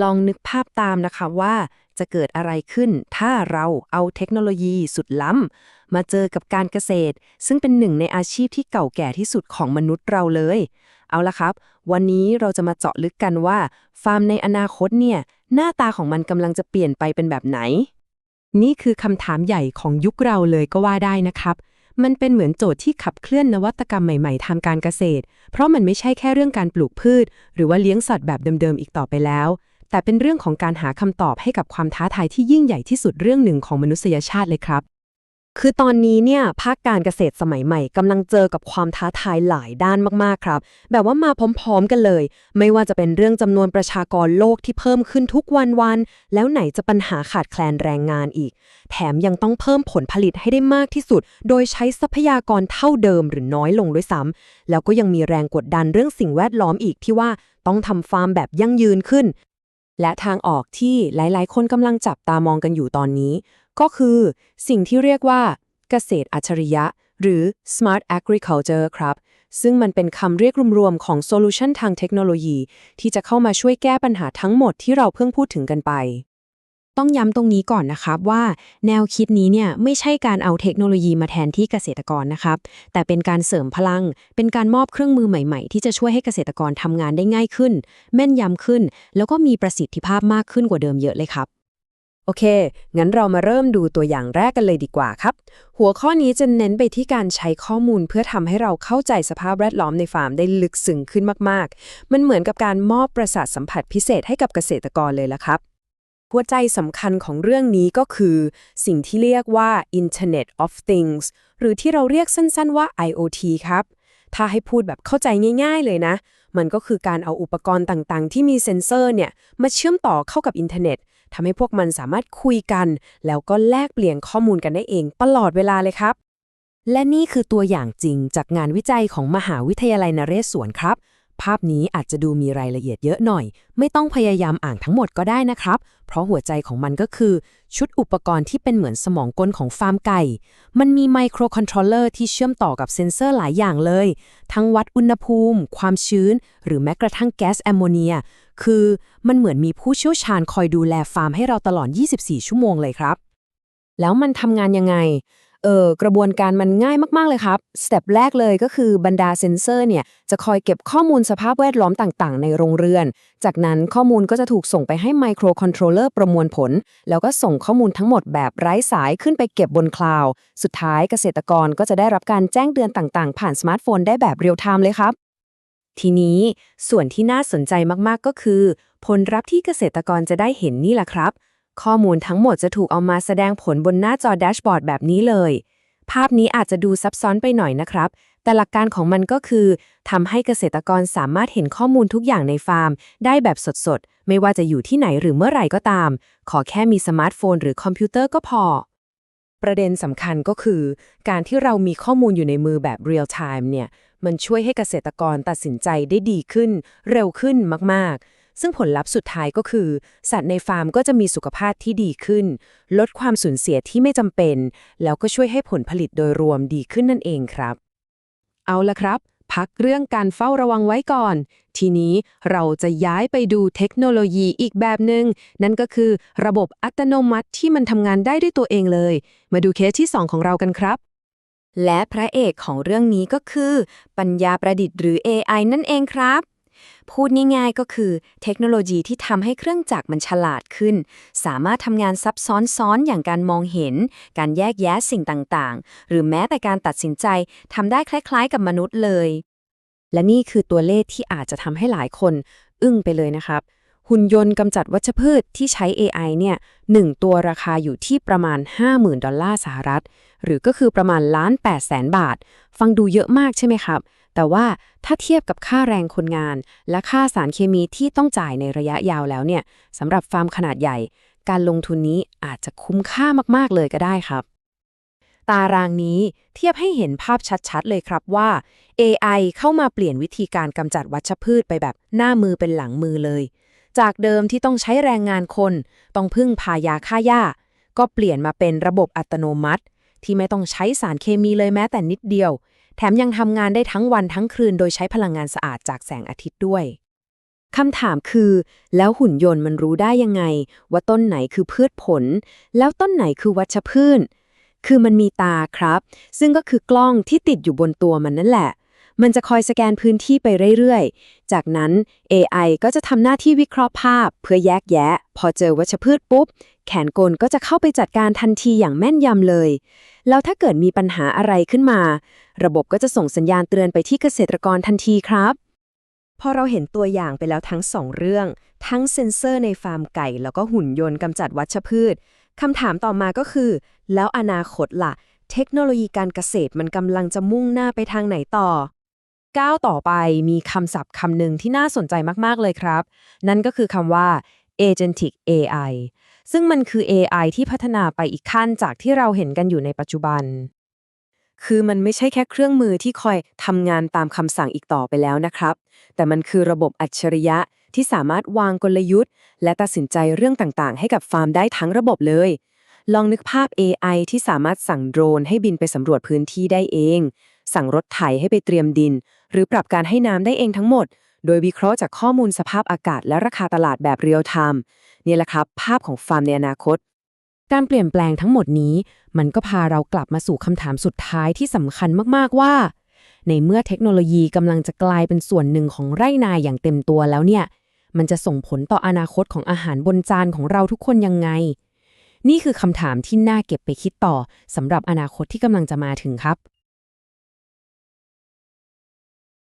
ลองนึกภาพตามนะคะว่าจะเกิดอะไรขึ้น ถ้าเราเอาเทคโนโลยีสุดล้ำ มาเจอกับการเกษตร ซึ่งเป็นหนึ่งในอาชีพที่เก่าแก่ที่สุดของมนุษย์เราเลย เอาละครับ วันนี้เราจะมาเจาะลึกกันว่า ฟาร์มในอนาคตเนี่ย หน้าตาของมันกำลังจะเปลี่ยนไปเป็นแบบไหน นี่คือคำถามใหญ่ของยุคเราเลยก็ว่าได้นะครับมันเป็นเหมือนโจทย์ที่ขับเคลื่อนนวัตกรรมใหม่ๆทางการเกษตร เพราะมันไม่ใช่แค่เรื่องการปลูกพืช หรือว่าเลี้ยงสัตว์แบบเดิมๆอีกต่อไปแล้ว แต่เป็นเรื่องของการหาคำตอบให้กับความท้าทายที่ยิ่งใหญ่ที่สุดเรื่องหนึ่งของมนุษยชาติเลยครับ คือตอนนี้เนี่ยภาคการเกษตรสมัยใหม่กำลังเจอกับความท้าทายหลายด้านมากๆครับ แบบว่ามาพร้อมๆกันเลย ไม่ว่าจะเป็นเรื่องจำนวนประชากรโลกที่เพิ่มขึ้นทุกวันๆแล้วไหนจะปัญหาขาดแคลนแรงงานอีก แถมยังต้องเพิ่มผลผลิตให้ได้มากที่สุด โดยใช้ทรัพยากรเท่าเดิมหรือน้อยลงด้วยซ้ำแล้วก็ยังมีแรงกดดันเรื่องสิ่งแวดล้อมอีกที่ว่าต้องทำฟาร์มแบบยั่งยืนขึ้น และทางออกที่หลายๆ คนกำลังจับตามองกันอยู่ตอนนี้ ก็คือสิ่งที่เรียกว่า เกษตรอัจฉริยะ หรือ smart agriculture ครับ ซึ่งมันเป็นคำเรียกรวมๆ ของโซลูชันทางเทคโนโลยี ที่จะเข้ามาช่วยแก้ปัญหาทั้งหมดที่เราเพิ่งพูดถึงกันไป ต้องย้ำตรงนี้ก่อนนะครับว่าแนวคิดนี้เนี่ยไม่ใช่การเอาเทคโนโลยีมาแทนที่เกษตรกรนะครับแต่เป็นการเสริมพลัง เป็นการมอบเครื่องมือใหม่ๆ ที่จะช่วยให้เกษตรกรทำงานได้ง่ายขึ้น แม่นยำขึ้น แล้วก็มีประสิทธิภาพมากขึ้นกว่าเดิมเยอะเลยครับโอเค งั้นเรามาเริ่มดูตัวอย่างแรกกันเลยดีกว่าครับ หัวข้อนี้จะเน้นไปที่การใช้ข้อมูลเพื่อทำให้เราเข้าใจสภาพแวดล้อมในฟาร์มได้ลึกซึ้งขึ้นมาก ๆ มันเหมือนกับการมอบประสาทสัมผัสพิเศษให้กับเกษตรกรเลยละครับ หัวใจสำคัญของเรื่องนี้ก็คือ สิ่งที่เรียกว่า Internet of Things หรือที่เราเรียกสั้นๆว่า IoT ครับ ถ้าให้พูดแบบเข้าใจง่ายๆเลยนะ มันก็คือการเอาอุปกรณ์ต่างๆ ที่มีเซ็นเซอร์เนี่ย มาเชื่อมต่อเข้ากับอินเทอร์เน็ตทำให้พวกมันสามารถคุยกัน แล้วก็แลกเปลี่ยนข้อมูลกันได้เองตลอดเวลาเลยครับ และนี่คือตัวอย่างจริงจากงานวิจัยของมหาวิทยาลัยนเรศวรครับ ภาพนี้อาจจะดูมีรายละเอียดเยอะหน่อย ไม่ต้องพยายามอ่านทั้งหมดก็ได้นะครับ เพราะหัวใจของมันก็คือ ชุดอุปกรณ์ที่เป็นเหมือนสมองกลของฟาร์มไก่ มันมีไมโครคอนโทรลเลอร์ที่เชื่อมต่อกับเซ็นเซอร์หลายอย่างเลย ทั้งวัดอุณหภูมิ ความชื้น หรือแม้กระทั่งแก๊สแอมโมเนีย คือมันเหมือนมีผู้เชี่ยวชาญคอยดูแลฟาร์มให้เราตลอด 24 ชั่วโมงเลยครับ แล้วมันทำงานยังไง เออกระบวนการมันง่ายมาก ๆ เลยครับ สเต็ปแรกเลยก็คือบรรดาเซ็นเซอร์เนี่ย จะคอยเก็บข้อมูลสภาพแวดล้อมต่าง ๆ ในโรงเรือน จากนั้นข้อมูลก็จะถูกส่งไปให้ไมโครคอนโทรลเลอร์ประมวลผล แล้วก็ส่งข้อมูลทั้งหมดแบบไร้สายขึ้นไปเก็บบนคลาวด์สุดท้ายเกษตรกรก็จะได้รับการแจ้งเตือนต่างๆ ผ่านสมาร์ทโฟนได้แบบเรียลไทม์เลยครับ ทีนี้ส่วนที่น่าสนใจมากๆก็คือ ผลลัพธ์ที่เกษตรกรจะได้เห็นนี่แหละครับ ข้อมูลทั้งหมดจะถูกเอามาแสดงผลบนหน้าจอแดชบอร์ดแบบนี้เลย ภาพนี้อาจจะดูซับซ้อนไปหน่อยนะครับ แต่หลักการของมันก็คือทำให้เกษตรกรสามารถเห็นข้อมูลทุกอย่างในฟาร์ม ได้แบบสดๆ ไม่ว่าจะอยู่ที่ไหนหรือเมื่อไหร่ก็ตาม ขอแค่มีสมาร์ทโฟนหรือคอมพิวเตอร์ก็พอ ประเด็นสำคัญก็คือ การที่เรามีข้อมูลอยู่ในมือแบบเรียลไทม์เนี่ย มันช่วยให้เกษตรกรตัดสินใจได้ดีขึ้น เร็วขึ้นมากๆ ซึ่งผลลัพธ์สุดท้ายก็คือ สัตว์ในฟาร์มก็จะมีสุขภาพที่ดีขึ้น ลดความสูญเสียที่ไม่จำเป็น แล้วก็ช่วยให้ผลผลิตโดยรวมดีขึ้นนั่นเองครับ เอาละครับ พักเรื่องการเฝ้าระวังไว้ก่อน ทีนี้เราจะย้ายไปดูเทคโนโลยีอีกแบบหนึง่งนั่นก็คือระบบอัตโนมัติที่มันทำงานได้ด้วยตัวเองเลย มาดูเคสที่ 2 ของเรากันครับและพระเอกของเรื่องนี้ก็คือ ปัญญาประดิษฐ์หรือ AI นั่นเองครับ พูดง่ายๆก็คือเทคโนโลยีที่ทำให้เครื่องจักรมันฉลาดขึ้น สามารถทำงานซับซ้อนๆอย่างการมองเห็น การแยกแยะสิ่งต่างๆ หรือแม้แต่การตัดสินใจทำได้คล้ายๆ กับมนุษย์เลย และนี่คือตัวเลขที่อาจจะทำให้หลายคน อึ้งไปเลยนะครับ หุ่นยนต์กำจัดวัชพืชที่ใช้ AI เนี่ยหนึ่งตัวราคาอยู่ที่ประมาณ 50,000 ดอลลาร์สหรัฐ หรือก็คือประมาณล้าน8แสนบาท ฟังดูเยอะมากใช่ไหมครับแต่ว่าถ้าเทียบกับค่าแรงคนงาน และค่าสารเคมีที่ต้องจ่ายในระยะยาวแล้วเนี่ยสำหรับฟาร์มขนาดใหญ่ การลงทุนนี้อาจจะคุ้มค่ามากๆเลยก็ได้ครับ ตารางนี้เทียบให้เห็นภาพชัดๆ เลยครับว่า AI เข้ามาเปลี่ยนวิธีการกำจัดวัชพืชไปแบบหน้ามือเป็นหลังมือเลย จากเดิมที่ต้องใช้แรงงานคน ต้องพึ่งพายาฆ่าหญ้า ก็เปลี่ยนมาเป็นระบบอัตโนมัติที่ไม่ต้องใช้สารเคมีเลยแม้แต่นิดเดียว แถมยังทำงานได้ทั้งวันทั้งคืนโดยใช้พลังงานสะอาดจากแสงอาทิตย์ด้วยคำถามคือ แล้วหุ่นยนต์มันรู้ได้ยังไง ว่าต้นไหนคือพืชผล แล้วต้นไหนคือวัชพืชคือมันมีตาครับ ซึ่งก็คือกล้องที่ติดอยู่บนตัวมันนั่นแหละ มันจะคอยสแกนพื้นที่ไปเรื่อยๆ จากนั้น AI ก็จะทำหน้าที่วิเคราะห์ภาพ เพื่อแยกแยะ พอเจอวัชพืชปุ๊บ แขนกลก็จะเข้าไปจัดการทันทีอย่างแม่นยำเลย แล้วถ้าเกิดมีปัญหาอะไรขึ้นมา ระบบก็จะส่งสัญญาณเตือนไปที่เกษตรกรทันทีครับ พอเราเห็นตัวอย่างไปแล้วทั้งสองเรื่อง ทั้งเซ็นเซอร์ในฟาร์มไก่ แล้วก็หุ่นยนต์กำจัดวัชพืชคำถามต่อมาก็คือ แล้วอนาคตล่ะ เทคโนโลยีการเกษตรมันกำลังจะมุ่งหน้าไปทางไหนต่อ ก้าวต่อไปมีคำศัพท์คำหนึ่งที่น่าสนใจมาก ๆ เลยครับ นั่นก็คือคำว่า agentic AI ซึ่งมันคือ AI ที่พัฒนาไปอีกขั้นจากที่เราเห็นกันอยู่ในปัจจุบัน คือมันไม่ใช่แค่เครื่องมือที่คอยทำงานตามคำสั่งอีกต่อไปแล้วนะครับ แต่มันคือระบบอัจฉริยะที่สามารถวางกลยุทธ์ และตัดสินใจเรื่องต่างๆ ให้กับฟาร์มได้ทั้งระบบเลย ลองนึกภาพ AI ที่สามารถสั่งโดรนให้บินไปสำรวจพื้นที่ได้เอง สั่งรถไถให้ไปเตรียมดิน หรือปรับการให้น้ำได้เองทั้งหมด โดยวิเคราะห์จากข้อมูลสภาพอากาศและราคาตลาดแบบเรียลไทม์นี่แหละครับ ภาพของฟาร์มในอนาคต การเปลี่ยนแปลงทั้งหมดนี้ มันก็พาเรากลับมาสู่คำถามสุดท้ายที่สำคัญมากๆว่า ในเมื่อเทคโนโลยีกำลังจะกลายเป็นส่วนหนึ่งของไร่นาอย่างเต็มตัวแล้วเนี่ย มันจะส่งผลต่ออนาคตของอาหารบนจานของเราทุกคนยังไงนี่คือคำถามที่น่าเก็บไปคิดต่อสำหรับอนาคตที่กำลังจะมาถึงครับ